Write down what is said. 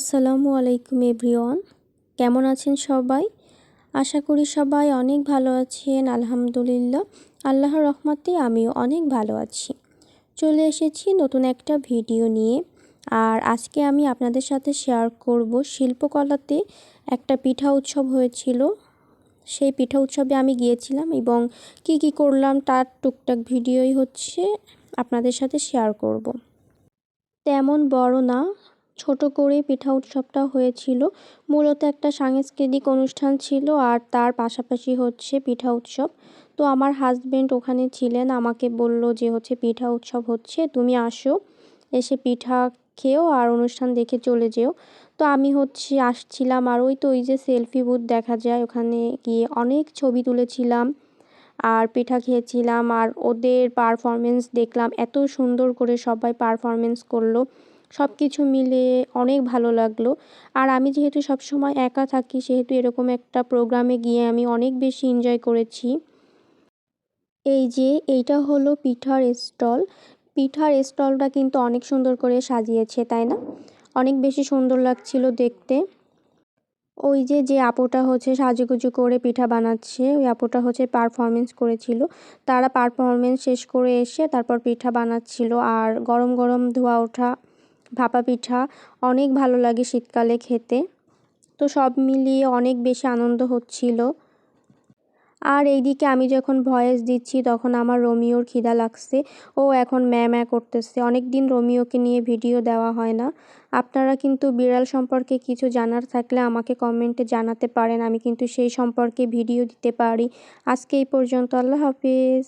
আসসালামু আলাইকুম এভরিওয়ান। কেমন আছেন সবাই? আশা করি সবাই অনেক ভালো আছেন, আলহামদুলিল্লাহ। আল্লাহর রহমতে আমিও অনেক ভালো আছি। চলে এসেছি নতুন একটা ভিডিও নিয়ে। আর আজকে আমি আপনাদের সাথে শেয়ার করব, শিল্পকলাতে একটা পিঠা উৎসব হয়েছিল। সেই পিঠা উৎসবে আমি গিয়েছিলাম এবং কি কি করলাম তার টুকটাক ভিডিওই হচ্ছে আপনাদের সাথে শেয়ার করব। তেমন বড় না ছোট করে পিঠা উৎসবটা হয়েছিল। মূলত একটা সাংস্কৃতিক অনুষ্ঠান ছিল আর তার পাশাপাশি হচ্ছে পিঠা উৎসব। তো আমার হাজব্যান্ড ওখানে ছিলেন, আমাকে বলল যে হচ্ছে পিঠা উৎসব হচ্ছে, তুমি আসো, এসে পিঠা খেয়েও আর অনুষ্ঠান দেখে চলে যেও। তো আমি হচ্ছে আসছিলাম আর ওই তো ওই যে সেলফি বুথ দেখা যায়, ওখানে গিয়ে অনেক ছবি তুলেছিলাম আর পিঠা খেয়েছিলাম আর ওদের পারফরমেন্স দেখলাম, এত সুন্দর করে সবাই পারফরমেন্স করল। সব কিছু মিলে অনেক ভালো লাগল। আর আমি যেহেতু সবসময় একা থাকি, সেহেতু এরকম একটা প্রোগ্রামে গিয়ে আমি অনেক বেশি এনজয় করেছি। এই যে, এইটা হলো পিঠার স্টল পিঠার স্টলটা কিন্তু অনেক সুন্দর করে সাজিয়েছে, তাই না? অনেক বেশি সুন্দর লাগছিল দেখতে। ওই যে যে আপোটা হচ্ছে সাজুগুজু করে পিঠা বানাচ্ছে, ওই আপোটা হচ্ছে পারফরমেন্স করেছিল। তারা পারফরমেন্স শেষ করে এসে তারপর পিঠা বানাচ্ছিল, আর গরম গরম ধোয়া ওঠা ভাপা পিঠা অনেক ভালো লাগে শীতকালে খেতে। তো সব মিলিয়ে অনেক বেশি আনন্দ হচ্ছিল। আর এইদিকে আমি যখন ভয়েস দিচ্ছি, তখন আমার রোমিওর খিদা লাগছে। ও এখন ম্যা ম্যা করতেছে। অনেক দিন রোমিওকে নিয়ে ভিডিও দেওয়া হয় না। আপনারা কিন্তু বিড়াল সম্পর্কে কিছু জানার থাকলে আমাকে কমেন্টে জানাতে পারেন। আমি কিন্তু সেই সম্পর্কে ভিডিও দিতে পারি। আজকে এই পর্যন্ত। আল্লাহ হাফিজ।